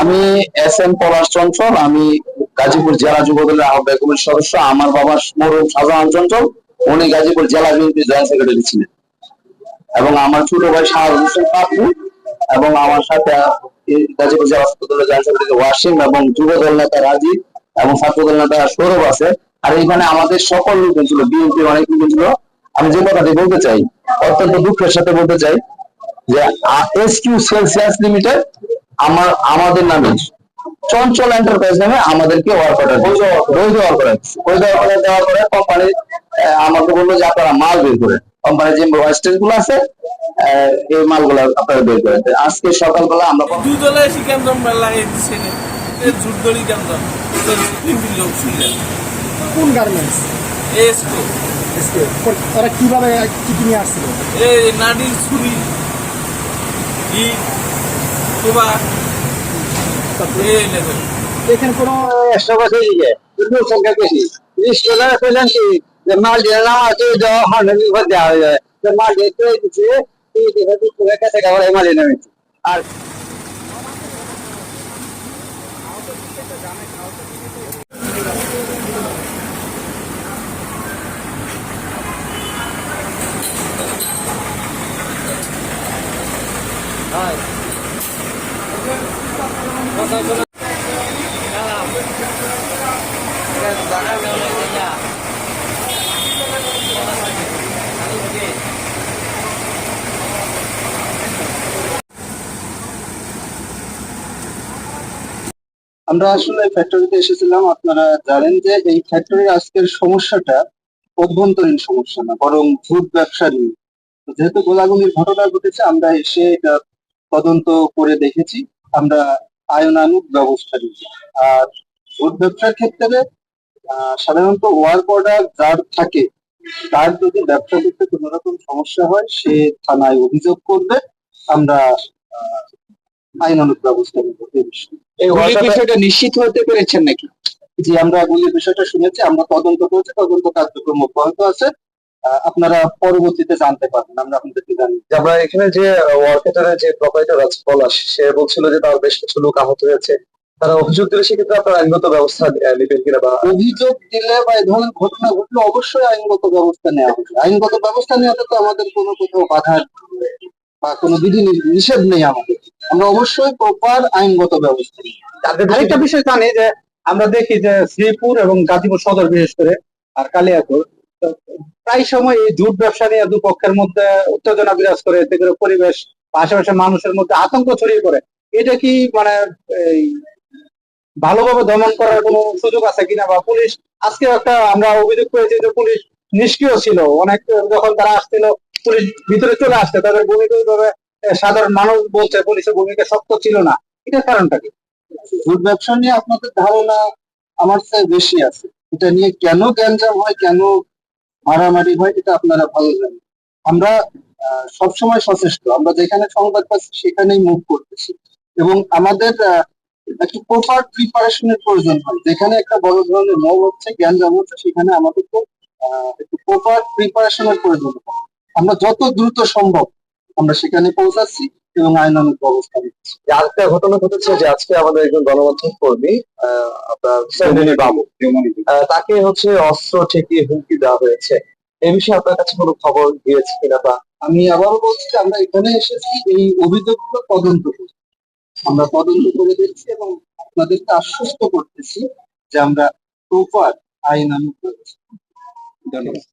আমি S M পলাশ চঞ্চল আমি গাজীপুর জেলা যুবদলের আহ্বায়ক কমিটির সদস্য। আমার বাবা মরুম শাহজাহান চঞ্চল উনি গাজীপুর জেলা বিএনপি জয়েন্ট সেক্রেটারি ছিলেন। এবং আমার ছোট ভাই শাহাদ হোসেন পাপু এবং আমার সাথে গাজীপুর জেলা ছাত্রদলের জয়েন্ট সেক্রেটারি ওয়াসিম এবং যুবদল নেতা রাজীব এবং ছাত্রদল নেতা সৌরভ আছে। আর এখানে আমাদের সকল লোকজন ছিল, বিএনপি অনেক লোকজন ছিল। আমি যে কথাটি বলতে চাই, অত্যন্ত দুঃখের সাথে বলতে চাই যে এস কিউ সেলসিয়াস লিমিটেড আমার আমাদের নামে চঞ্চল এন্টারপ্রাইজ নামে আমাদেরকে ওয়ার্ক অর্ডার বৈধ ওয়ার্ক অর্ডার বৈধ অর্ডার দেওয়ার পরে কোম্পানি আমাকে বলল যে আপনারা মাল বের করেন। কোম্পানির যে ওয়েস্টেজগুলো আছে এই মালগুলো আপনারা বের করেন। তো আজকে সকালবেলা আমরা দুদলে সিকান্দম লাগাই দিছে। রে জুটদলি কান্দম লোক ছিলেন কোন গার্মেন্টস এসকো। ওরা কীভাবে কি নিয়ে আসছিল? এই নাডির ছুরি। ইট তোবা এই লেভেল এখানে কোনো একশো বছর দিকে লোক সংখ্যা বেশি বিশ টাকা পেলেন কি যে মাল দিয়ে নাম আছে দেওয়া হয় না নির্ভর দেওয়া হয়ে যায় যে মাল দিয়ে তৈরি দিচ্ছে এই দেখে দু টাকা কাছে খাবার এই মালে নেমেছে আর আমরা আসলে ফ্যাক্টরিতে এসেছিলাম। আপনারা জানেন যে এই ফ্যাক্টরির আজকের সমস্যাটা অভ্যন্তরীণ সমস্যা না, বরং ভূত ব্যবসা নিয়ে। যেহেতু গোলাগুলির ঘটনা ঘটেছে, আমরা এসে এটা তদন্ত করে দেখেছি। আমরা আয়নানুক ব্যবস্থা নিয়েছি আর ভূত ব্যবসার ক্ষেত্রে আহ, সাধারণত ওয়ার্ক অর্ডার যার থাকে তার যদি ব্যবসা করতে কোনো রকম সমস্যা হয় সে থানায় অভিযোগ করবে আমরা আহ, আইনানুক ব্যবস্থা নেব এই বিষয়ে বিষয়টা নিশ্চিত হতে পেরেছেন নাকি? যে আমরা গুলির বিষয়টা শুনেছি আমরা তদন্ত করেছি তদন্ত কার্যক্রম অব্যাহত আছে। আপনারা পরবর্তীতে জানতে পারবেন আমরা আপনাদেরকে জানি যে আমরা এখানে যে ওয়ার্কেটারের যে প্রপাইটার আছে পলাশ সে বলছিল যে তার বেশ কিছু লোক আহত হয়েছে। তারা অভিযোগ দিলে সেক্ষেত্রে আপনার আইনগত ব্যবস্থা নেবেন কিনা বা অভিযোগ দিলে বা এই ধরনের ঘটনা ঘটলে অবশ্যই আইনগত ব্যবস্থা নেওয়া হবে। আইনগত ব্যবস্থা নেওয়াতে তো আমাদের কোনো কোথাও বাধা বা কোনো বিধি নিষেধ নেই আমাদের। আমরা অবশ্যই প্রপার আইনগত ব্যবস্থা নিই আরেকটা বিষয় জানি যে আমরা দেখি যে শ্রীপুর এবং গাজীপুর সদর বিশেষ করে আর কালিয়াপুর প্রায় সময় এই জুট ব্যবসা নিয়ে দুপক্ষের মধ্যে উত্তেজনা বিরাজ করে, এতে করে পরিবেশ বা আশেপাশের মানুষের মধ্যে আতঙ্ক ছড়িয়ে পড়ে। এটা কি মানে এই ভালোভাবে দমন করার কোনো সুযোগ আছে কিনা? বা পুলিশ আজকে একটা আমরা অভিযোগ করেছি যে পুলিশ নিষ্ক্রিয় ছিল। অনেক যখন তারা আসছিল, পুলিশ ভিতরে চলে আসছে, তাদের ভূমিকা ওইভাবে সাধারণ মানুষ বলছে পুলিশের ভূমিকা শক্ত ছিল না। এটার কারণটা কি? জুট ব্যবসা নিয়ে আপনাদের ধারণা আমার চেয়ে বেশি আছে। এটা নিয়ে কেন গ্যাঞ্জাম হয়, কেন মারামারি হয়, এটা আপনারা ভালো জানেন। আমরা সবসময় সচেষ্ট। আমরা যেখানে সংবাদ পাচ্ছি, সেখানেই মুভ করতেছি। এবং আমাদের একটু প্রপার প্রিপারেশনের প্রয়োজন হয়। যেখানে একটা বড় ধরনের মব হচ্ছে গ্যাঞ্জাম হচ্ছে, সেখানে আমাদেরকে একটু প্রপার প্রিপারেশনের প্রয়োজন হয়। আমরা যত দ্রুত সম্ভব আমরা সেখানে পৌঁছাচ্ছি। এবং আইনানুক ব্যবস্থা নিচ্ছি আরেকটা ঘটনা ঘটেছে যে আজকে আমাদের একজন গণমাধ্যম কর্মী আপনার বাবু তাকে হচ্ছে অস্ত্র ঠেকিয়ে হুমকি দেওয়া হয়েছে। এই বিষয়ে আপনার কাছে কোনো খবর দিয়েছে কিনা বা? আমি আবারও বলছি যে আমরা এখানে এসেছি এই অভিযোগগুলো তদন্ত করতে আমরা তদন্ত করে দেখছি এবং আপনাদেরকে আশ্বস্ত করতেছি যে আমরা প্রপার আইনানুক ব্যবস্থা ধন্যবাদ।